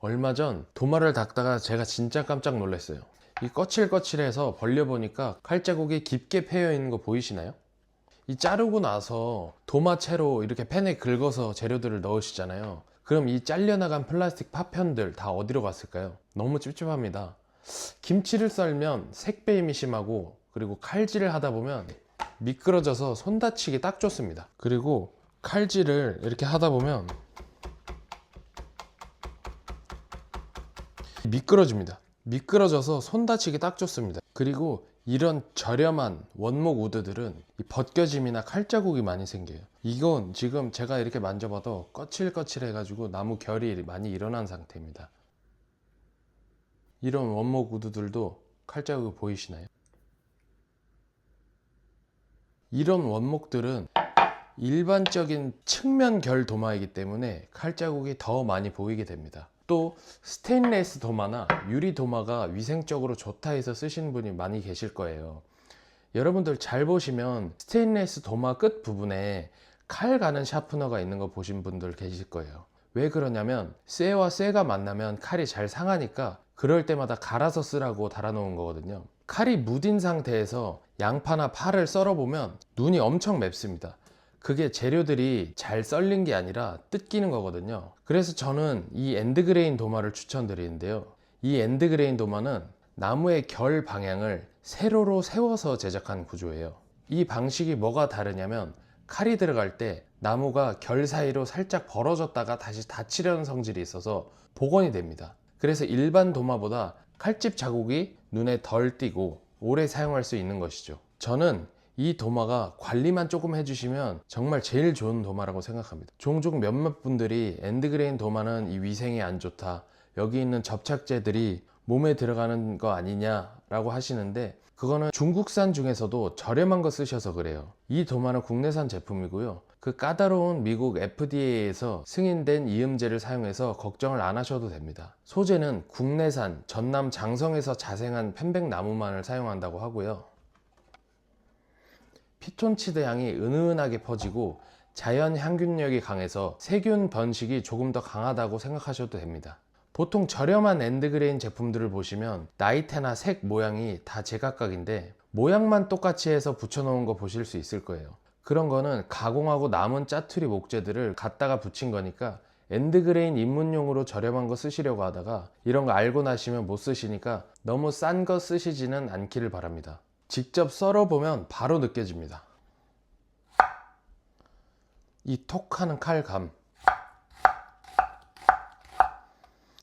얼마 전 도마를 닦다가 제가 진짜 깜짝 놀랐어요. 이 거칠거칠해서 벌려보니까 칼자국이 깊게 패여 있는 거 보이시나요? 이 자르고 나서 도마채로 이렇게 팬에 긁어서 재료들을 넣으시잖아요. 그럼 이 잘려나간 플라스틱 파편들 다 어디로 갔을까요? 너무 찝찝합니다. 김치를 썰면 색배임이 심하고 그리고 칼질을 하다 보면 미끄러져서 손 다치기 딱 좋습니다. 그리고 칼질을 이렇게 하다 보면 미끄러집니다. 미끄러져서 손 다치기 딱 좋습니다. 그리고 이런 저렴한 원목 우드들은 이 벗겨짐이나 칼자국이 많이 생겨요. 이건 지금 제가 이렇게 만져봐도 거칠거칠 해가지고 나무 결이 많이 일어난 상태입니다. 이런 원목 우드들도 칼자국이 보이시나요? 이런 원목들은 일반적인 측면 결 도마이기 때문에 칼자국이 더 많이 보이게 됩니다. 또 스테인레스 도마나 유리 도마가 위생적으로 좋다 해서 쓰시는 분이 많이 계실 거예요. 여러분들 잘 보시면 스테인레스 도마 끝 부분에 칼 가는 샤프너가 있는 거 보신 분들 계실 거예요. 왜 그러냐면 쇠와 쇠가 만나면 칼이 잘 상하니까 그럴 때마다 갈아서 쓰라고 달아놓은 거거든요. 칼이 무딘 상태에서 양파나 파를 썰어보면 눈이 엄청 맵습니다. 그게 재료들이 잘 썰린 게 아니라 뜯기는 거거든요. 그래서 저는 이 엔드그레인 도마를 추천드리는데요. 이 엔드그레인 도마는 나무의 결 방향을 세로로 세워서 제작한 구조예요. 이 방식이 뭐가 다르냐면 칼이 들어갈 때 나무가 결 사이로 살짝 벌어졌다가 다시 닫히려는 성질이 있어서 복원이 됩니다. 그래서 일반 도마보다 칼집 자국이 눈에 덜 띄고 오래 사용할 수 있는 것이죠. 저는 이 도마가 관리만 조금 해주시면 정말 제일 좋은 도마라고 생각합니다. 종종 몇몇 분들이 엔드그레인 도마는 이 위생이 안 좋다. 여기 있는 접착제들이 몸에 들어가는 거 아니냐라고 하시는데 그거는 중국산 중에서도 저렴한 거 쓰셔서 그래요. 이 도마는 국내산 제품이고요. 그 까다로운 미국 FDA에서 승인된 이음제를 사용해서 걱정을 안 하셔도 됩니다. 소재는 국내산 전남 장성에서 자생한 편백나무만을 사용한다고 하고요. 피톤치드 향이 은은하게 퍼지고 자연 향균력이 강해서 세균 번식이 조금 더 강하다고 생각하셔도 됩니다. 보통 저렴한 엔드그레인 제품들을 보시면 나이테나 색 모양이 다 제각각인데 모양만 똑같이 해서 붙여놓은 거 보실 수 있을 거예요. 그런 거는 가공하고 남은 짜투리 목재들을 갖다가 붙인 거니까 엔드그레인 입문용으로 저렴한 거 쓰시려고 하다가 이런 거 알고 나시면 못 쓰시니까 너무 싼 거 쓰시지는 않기를 바랍니다. 직접 썰어보면 바로 느껴집니다. 이 톡하는 칼감.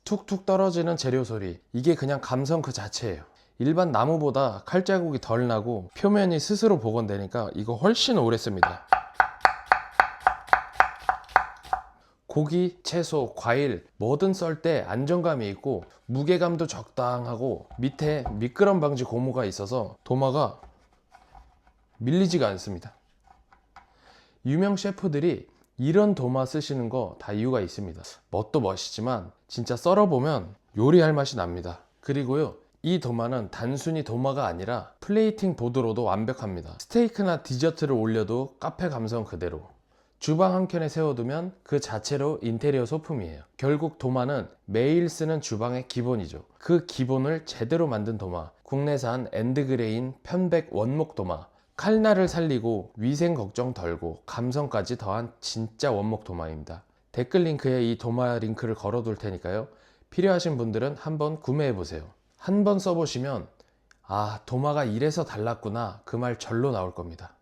툭툭 떨어지는 재료 소리. 이게 그냥 감성 그 자체예요. 일반 나무보다 칼자국이 덜 나고 표면이 스스로 복원되니까 이거 훨씬 오래 씁니다. 고기, 채소, 과일 뭐든 썰 때 안정감이 있고 무게감도 적당하고 밑에 미끄럼 방지 고무가 있어서 도마가 밀리지가 않습니다. 유명 셰프들이 이런 도마 쓰시는 거 다 이유가 있습니다. 멋도 멋이지만 진짜 썰어보면 요리할 맛이 납니다. 그리고요. 이 도마는 단순히 도마가 아니라 플레이팅 보드로도 완벽합니다. 스테이크나 디저트를 올려도 카페 감성 그대로. 주방 한켠에 세워두면 그 자체로 인테리어 소품이에요. 결국 도마는 매일 쓰는 주방의 기본이죠. 그 기본을 제대로 만든 도마. 국내산 엔드그레인 편백 원목 도마. 칼날을 살리고 위생 걱정 덜고 감성까지 더한 진짜 원목 도마입니다. 댓글 링크에 이 도마 링크를 걸어둘 테니까요. 필요하신 분들은 한번 구매해 보세요. 한번 써보시면 아 도마가 이래서 달랐구나 그 말 절로 나올 겁니다.